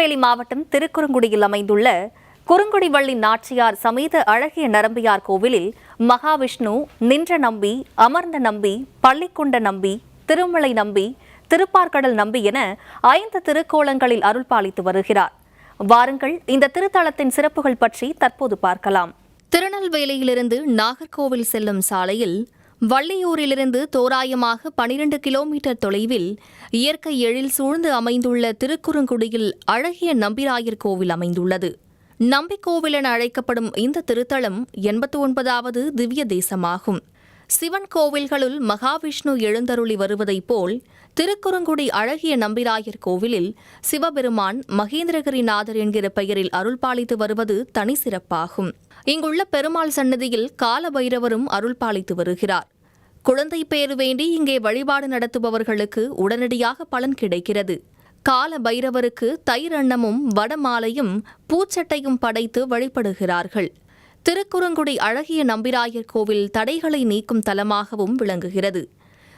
திருநெல்வேலி மாவட்டம் திருக்குறுங்குடியில் அமைந்துள்ள குறுங்குடிவள்ளி நாச்சியார் சமேத அழகிய நரம்பியார் கோவிலில் மகாவிஷ்ணு நின்ற நம்பி அமர்ந்த நம்பி பள்ளிக்குண்ட நம்பி திருமலை நம்பி திருப்பார்கடல் நம்பி என ஐந்து திருக்கோலங்களில் அருள்பாலித்து வருகிறார். வாருங்கள் இந்த திருத்தலத்தின் சிறப்புகள் பற்றி தற்போது பார்க்கலாம். திருநெல்வேலியிலிருந்து நாகர்கோவில் செல்லும் சாலையில் வள்ளியூரிலிருந்து தோராயமாக பனிரெண்டு கிலோமீட்டர் தொலைவில் இயற்கை எழில் சூழ்ந்து அமைந்துள்ள திருக்குறுங்குடியில் அழகிய நம்பிராயர் கோவில் அமைந்துள்ளது. நம்பிக்கோவில் என அழைக்கப்படும் இந்த திருத்தலம் எண்பத்தி ஒன்பதாவது திவ்ய தேசமாகும். சிவன் கோவில்களுள் மகாவிஷ்ணு எழுந்தருளி வருவதைப் போல் திருக்குறுங்குடி அழகிய நம்பிராயர் கோவிலில் சிவபெருமான் மகேந்திரகிரிநாதர் என்கிற பெயரில் அருள்பாலித்து வருவது தனி சிறப்பாகும். இங்குள்ள பெருமாள் சன்னதியில் கால பைரவரும் அருள்பாலித்து வருகிறார். குழந்தை பேர் வேண்டி இங்கே வழிபாடு நடத்துபவர்களுக்கு உடனடியாக பலன் கிடைக்கிறது. கால பைரவருக்கு தயிர் அன்னமும் வடமாலையும் பூச்சட்டையும் படைத்து வழிபடுகிறார்கள். திருக்குறுங்குடி அழகிய நம்பிராயர் கோவில் தடைகளை நீக்கும் தலமாகவும் விளங்குகிறது.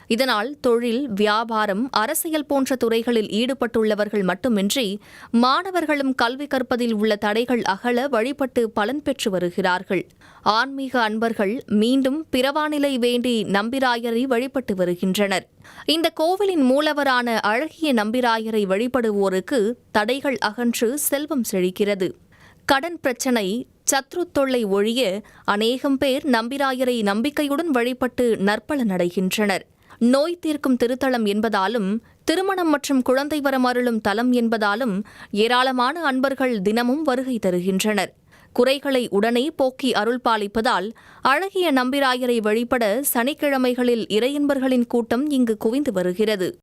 இதனால் தொழில் வியாபாரம் அரசியல் போன்ற துறைகளில் ஈடுபட்டுள்ளவர்கள் மட்டுமின்றி மாணவர்களும் கல்வி கற்பதில் உள்ள தடைகள் அகல வழிபட்டு பலன் பெற்று வருகிறார்கள். ஆன்மீக அன்பர்கள் மீண்டும் பிறவானிலை வேண்டி நம்பிராயரை வழிபட்டு வருகின்றனர். இந்த கோவிலின் மூலவரான அழகிய நம்பிராயரை வழிபடுவோருக்கு தடைகள் அகன்று செல்வம் செழிக்கிறது. கடன் பிரச்சனை சத்ரு தொல்லை ஒழிய அநேகம் பேர் நம்பிராயரை நம்பிக்கையுடன் வழிபட்டு நற்பலன் அடைகின்றனர். நோய் தீர்க்கும் திருத்தலம் என்பதாலும் திருமணம் மற்றும் குழந்தை வரம் அருளும் தலம் என்பதாலும் ஏராளமான அன்பர்கள் தினமும் வருகை தருகின்றனர். குறைகளை உடனே போக்கி அருள் பாலிப்பதால் அழகிய நம்பிராயரை வழிபட சனிக்கிழமைகளில் இறையன்பர்களின் கூட்டம் இங்கு குவிந்து வருகிறது.